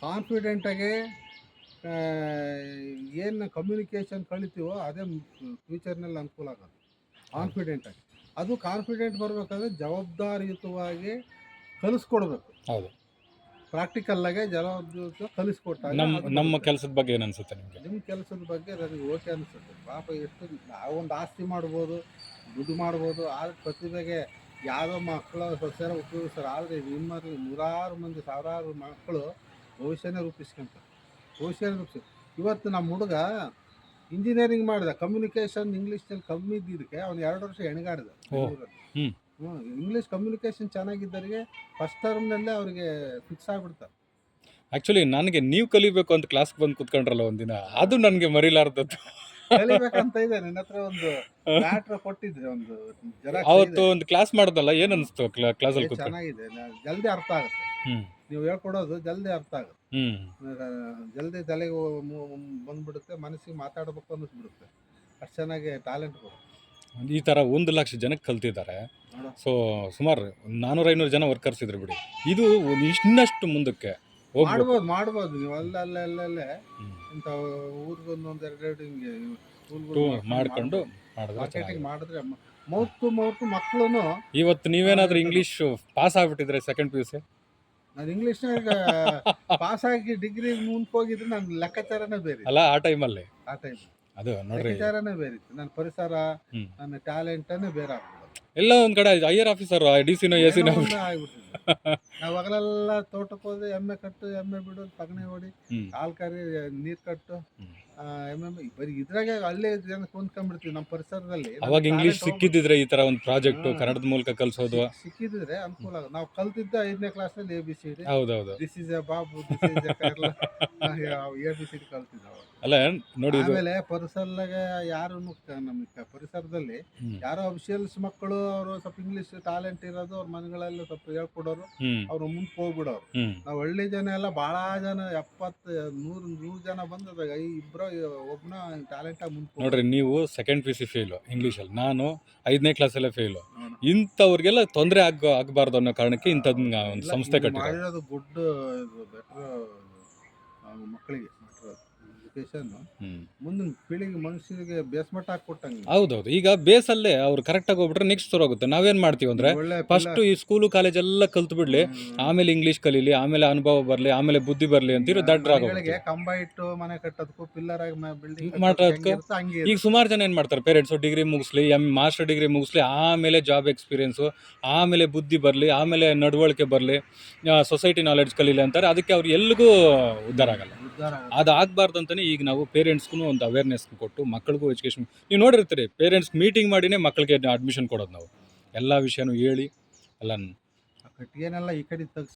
ಕಾನ್ಫಿಡೆಂಟಾಗಿ ಏನು ಕಮ್ಯುನಿಕೇಷನ್ ಕಳಿತೀವೋ ಅದೇ ಫ್ಯೂಚರ್ನಲ್ಲಿ ಅನುಕೂಲ ಆಗೋದು. ಕಾನ್ಫಿಡೆಂಟಾಗಿ ಅದು ಕಾನ್ಫಿಡೆಂಟ್ ಬರಬೇಕಾದ್ರೆ ಜವಾಬ್ದಾರಿಯುತವಾಗಿ ಕಲಿಸ್ಕೊಡ್ಬೇಕು. ಹೌದು. ಪ್ರಾಕ್ಟಿಕಲ್ಲಾಗೆ ಜವಾಬ್ದಾರಿಯುತ ಕಲಿಸ್ಕೊಟ್ಟಾಗ ನಮ್ಮ ನಮ್ಮ. ಕೆಲಸದ ಬಗ್ಗೆ ಏನು ಅನಿಸುತ್ತೆ ನಿಮಗೆ? ನಿಮ್ಮ ಕೆಲಸದ ಬಗ್ಗೆ ನನಗೆ ಓಕೆ ಅನಿಸುತ್ತೆ. ಪಾಪ ಎಷ್ಟು ಒಂದು ಆಸ್ತಿ ಮಾಡ್ಬೋದು ದುಡ್ಡು ಮಾಡ್ಬೋದು ಆದ್ರೆ ಪ್ರತಿಭೆಗೆ ಯಾವುದೋ ಮಕ್ಕಳು ಸಸ್ಯರ ಉಪಯೋಗಿಸ್ತಾರೆ. ಆದರೆ ನಿಮ್ಮಲ್ಲಿ ನೂರಾರು ಮಂದಿ ಸಾವಿರಾರು ಮಕ್ಕಳು ಭವಿಷ್ಯನೇ ರೂಪಿಸ್ಕೊಂತಾರೆ. ಭವಿಷ್ಯನೇ ರೂಪಿಸಿ ಇವತ್ತು ನಮ್ಮ ಹುಡುಗ ಇಂಜಿನಿಯರಿಂಗ್ ಮಾಡಿದ. ಕಮ್ಯುನಿಕೇಷನ್ ಇಂಗ್ಲೀಷ್ನಲ್ಲಿ ಕಮ್ಮಿ ಇದ್ದಿದ್ದಕ್ಕೆ ಅವ್ನು ಎರಡು ವರ್ಷ ಹೆಣಗಾಡಿದ. ಹ್ಞೂ ಇಂಗ್ಲೀಷ್ ಕಮ್ಯುನಿಕೇಷನ್ ಚೆನ್ನಾಗಿದ್ದವರಿಗೆ ಫಸ್ಟ್ ಟರ್ಮ್ನಲ್ಲೇ ಅವರಿಗೆ ಫಿಕ್ಸ್ ಆಗಿಬಿಡ್ತಾರೆ. ಆ್ಯಕ್ಚುಲಿ ನನಗೆ ನೀವು ಕಲಿಬೇಕು ಅಂತ ಕ್ಲಾಸ್ಗೆ ಬಂದು ಕುತ್ಕೊಂಡ್ರಲ್ಲ ಒಂದಿನ. ಅದು ನನಗೆ ಮರಿಲಾರ್ದದ್ದು. ಕಲಿಬೇಕಂತ ಇದೆ ನಿನ್ನ ಹತ್ರ ಒಂದು ಮ್ಯಾಟ್ರ್ ಕೊಟ್ಟಿದ್ರೆ ಒಂದು ಅವತ್ತು ಒಂದು ಕ್ಲಾಸ್ ಮಾಡೋದಲ್ಲ ಏನ್ ಅನಿಸ್ತು ಕ್ಲಾಸ್ ಅಲ್ಲಿ ಕುತ್ಕೊಂಡು ಚೆನ್ನಾಗಿದೆ ನ- ಜಲ್ದಿ ಅರ್ಥ ಆಗುತ್ತೆ. ಹ್ಮ್. ನೀವು ಹೇಳ್ಕೊಡೋದು ಜಲ್ದಿ ಅರ್ಥ ಆಗುತ್ತೆ. ಹ್ಮ್. ಜಲ್ದಿ ತಲೆಗೆ ಹೋ- ಮು- ಬಂದ್ಬಿಡುತ್ತೆ ಮನಸ್ಸಿಗೆ ಮಾತಾಡ್ಬೇಕು ಅನ್ನಿಸ್ಬಿಡುತ್ತೆ. ಅಷ್ಟು ಚೆನ್ನಾಗಿ ಟ್ಯಾಲೆಂಟ್ ಈ ತರ ಒಂದು ಲಕ್ಷ ಜನಕ್ಕೆ ಕಲ್ತಿದ್ದಾರೆ. ನೋಡು. ಸೊ ಸುಮಾರು ನಾನೂರ ಐನೂರು ಜನ ವರ್ಕರ್ಸ್ ಇದ್ರು ಬಿಡಿ. ಇದು ಒಂದು ಇನ್ನಷ್ಟು ಮುಂದಕ್ಕೆ ಮಾಡ್ಬೋದು ಮಾಡ್ಬೋದು. ನೀವು ಅಲ್ಲ ಅಲ್ಲ ಅಲ್ಲಲ್ಲೇ ಹ್ಮ್. ಇಂಥ ಎರಡು ಹಿಂಗೆ ಮಾಡ್ಕೊಂಡು ಮಾಡಿದ್ರೆ ಮಾರ್ಕೆಟಿಂಗ್ ಚೆನ್ನಾಗಿದೆ. ಮಾಡಿದ್ರೆ ಮೌತ್ ಟು ಮೌತ್ ಮಕ್ಕಳು ಇವತ್ತು ನೀವೇನಾದ್ರೂ ಇಂಗ್ಲಿಷ್ ಪಾಸ್ ಆಗ್ಬಿಟ್ಟಿದ್ರೆ ಸೆಕೆಂಡ್ ಪಿ ಯು ಸಿ ನಾನು ಇಂಗ್ಲಿಷ್ ಪಾಸ್ ಆಗಿ ಡಿಗ್ರಿ ಮುಂದೆ ಹೋಗಿದ್ರೆ ನನ್ನ ಲೆಕ್ಕಾಚಾರನೇ ಬೇರೆ. ಅಲ್ಲ ಆ ಟೈಮಲ್ಲಿ ಆ ಟೈಮ್ ಅದು ನೋಡಿ ಲೆಕ್ಕಾಚಾರನೇ ಬೇರೆ ಇತ್ತು. ನನ್ನ ಪರಿಸರ. ನನ್ನ ಟ್ಯಾಲೆಂಟನೇ ಬೇರೆ ಆಗ್ಬಿಡೋದು ಎಲ್ಲ ಒಂದ್ ಕಡೆ ಐಯರ್ ಆಫೀಸರ್ ಡಿ ಸಿನೋ ಎ ಸಿ ಏನೋ ಒಂದು ಆಗ್ಬಿಟ್ಟಿದೆ ನಾವು ಹಗಲೆಲ್ಲ ತೋಟಕ್ಕೆ ಹೋದ್ರೆ ಎಮ್ಮೆ ಕಟ್ಟು ಎಮ್ಮೆ ಬಿಡೋದು ಪಗಣೆ ಹೊಡಿ ಕಾಲ್ ಹಾಲು ಕರಿ ನೀರ್ ಕಟ್ಟು ಆ, ಬರೀ ಇದ್ರಾಗೆ ಅಲ್ಲೇ ಜನ ಕುಂತ್ಕೊಂಡ್ಬಿಡ್ತೀವಿ ನಮ್ಮ ಪರಿಸರದಲ್ಲಿ? ಅವಾಗ ಇಂಗ್ಲಿಷ್ ಸಿಕ್ಕಿದ್ರೆ ಸಿಕ್ಕಿದ್ದಿದ್ರೆ ಈ ತರ ಒಂದು ಪ್ರಾಜೆಕ್ಟ್ ಕನ್ನಡದ ಮೂಲಕ ಕಲ್ಸೋದು. ಸಿಕ್- ಸಿಕ್ಕಿದ್ರೆ ಅನುಕೂಲ ಆಗುತ್ತೆ. ನಾವು ಕಲ್ತಿದ್ದ ಐದನೇ ಕ್ಲಾಸಲ್ಲಿ ಎ ಬಿ ಸಿ ಡಿ ಹೌದೌದು. This is A Babu this is A B C D ಕಲ್ತಿದ್ದವು ಅಲ್ಲ ನೋಡಿ ಆಮೇಲೆ ಪರಿಸರದಾಗೆ ಯಾರು ನಮಗೆ ಪರಿಸರದಲ್ಲಿ. ಯಾರೋ ಅಫಿಷಿಯಲ್ಸ್ ಮಕ್ಕಳು ಅವರು ಸ್ವಲ್ಪ ಇಂಗ್ಲಿಷ್ ಟ್ಯಾಲೆಂಟ್ ಇರೋದು ಅವ್ರ ಮನೆಗಳಲ್ಲಿ ಸ್ವಲ್ಪ ಹೇಳ್ಕೊಡೋರು ಅವ್ರು ಮುಂದೆ ಹೋಗ್ಬಿಡೋರು. ನಾವು ಹಳ್ಳಿ ಜನ ಎಲ್ಲ ಬಹಳ ಜನ ಎಪ್ಪತ್ತು ನೂರು ನೂರು ಜನ ಬಂದದಾಗ ಈ ಇಬ್ಬರು ಒಬ್ಬನ ಟ್ಯಾಲೆಂಟ್ ಆಗಿ ಮುಂದೆ ನೋಡ್ರಿ ನೀವು ಸೆಕೆಂಡ್ ಪಿ ಸಿ ಫೇಲು ಇಂಗ್ಲೀಷಲ್ಲಿ ನಾನು ಐದನೇ ಕ್ಲಾಸಲ್ಲೇ ಫೇಲು. ಇಂಥವ್ರಿಗೆಲ್ಲ ತೊಂದರೆ ಆಗ ಆಗಬಾರ್ದು ಅನ್ನೋ ಕಾರಣಕ್ಕೆ ಇಂಥದ್ನ ಒಂದು ಸಂಸ್ಥೆ ಕಟ್ಟಿದೆ ಮಾಡಿರೋದು ಗುಡ್ ಬೆಟರ್ ಮಕ್ಕಳಿಗೆ ಎಜುಕೇಶನ್ ಮುಂದಿನ ಪೀಳಿಗೆ ಮನುಷ್ಯರಿಗೆ ಬೇಸ್ಮಟ್ಟ ಹಾಕೊಟ್ಟಂಗೆ ಹೌದೌದು. ಈಗ ಬೇಸಲ್ಲೇ ಅವ್ರು ಕರೆಕ್ಟಾಗಿ ಹೋಗ್ಬಿಟ್ರೆ ನೆಕ್ಸ್ಟ್ ಶುರು ಆಗುತ್ತೆ. ನಾವೇನ್ ಮಾಡ್ತೀವಿ ಅಂದ್ರೆ ಫಸ್ಟ್ ಈ ಸ್ಕೂಲು ಕಾಲೇಜ್ ಎಲ್ಲ ಕಲ್ತು ಬಿಡ್ಲಿ ಆಮೇಲೆ ಇಂಗ್ಲಿಷ್ ಕಲೀಲಿ ಆಮೇಲೆ ಅನುಭವ ಬರ್ಲಿ ಆಮೇಲೆ ಬುದ್ಧಿ ಬರ್ಲಿ ಅಂತೀರೋ ಮನೆಗಳಿಗೆ ಕಂಬ ಇಟ್ಟು ಮನೆ ಕಟ್ಟೋದಕ್ಕೂ ಪಿಲ್ಲರ್ ಆಗಿ ಬಿಲ್ಡಿಂಗ್ ಮಾಡೋದಕ್ಕೂ ಹಂಗೆ ಈಗ ಸುಮಾರು ಜನ ಏನ್ ಮಾಡ್ತಾರೆ ಪೇರೆಂಟ್ಸ್ ಡಿಗ್ರಿ ಮುಗಿಸ್ಲಿ ಎಂ ಮಾಸ್ಟರ್ ಡಿಗ್ರಿ ಮುಗಿಸ್ಲಿ ಆಮೇಲೆ ಜಾಬ್ ಎಕ್ಸ್ಪೀರಿಯನ್ಸು ಆಮೇಲೆ ಬುದ್ಧಿ ಬರಲಿ ಆಮೇಲೆ ನಡವಳಿಕೆ ಬರಲಿ ಸೊಸೈಟಿ ನಾಲೆಡ್ಜ್ ಕಲೀಲಿ ಅಂತಾರೆ. ಅದಕ್ಕೆ ಅವ್ರು ಎಲ್ಲಿಗೂ ಉದ್ಧಾರ ಆಗಲ್ಲ. ಅದು ಆಗ್ಬಾರ್ದು ಅಂತಲೇ ಈಗ ನಾವು ಪೇರೆಂಟ್ಸ್ಗೂ ಒಂದು ಅವೇರ್ನೆಸ್ ಕೊಟ್ಟು ಮಕ್ಕಳಿಗೂ ಎಜುಕೇಶನ್ ನೀವು ನೋಡಿರ್ತೀರಿ ಪೇರೆಂಟ್ಸ್ ಮೀಟಿಂಗ್ ಮಾಡಿನೇ ಮಕ್ಕಳಿಗೆ ಅಡ್ಮಿಷನ್ ಕೊಡೋದು ನಾವು. ಎಲ್ಲ ವಿಷಯನೂ ಹೇಳಿ, ಎಲ್ಲ ಕಟ್ಟಿಗೆನೆಲ್ಲ ಈ ಕಡೆ ತೆಗ್ಸಿ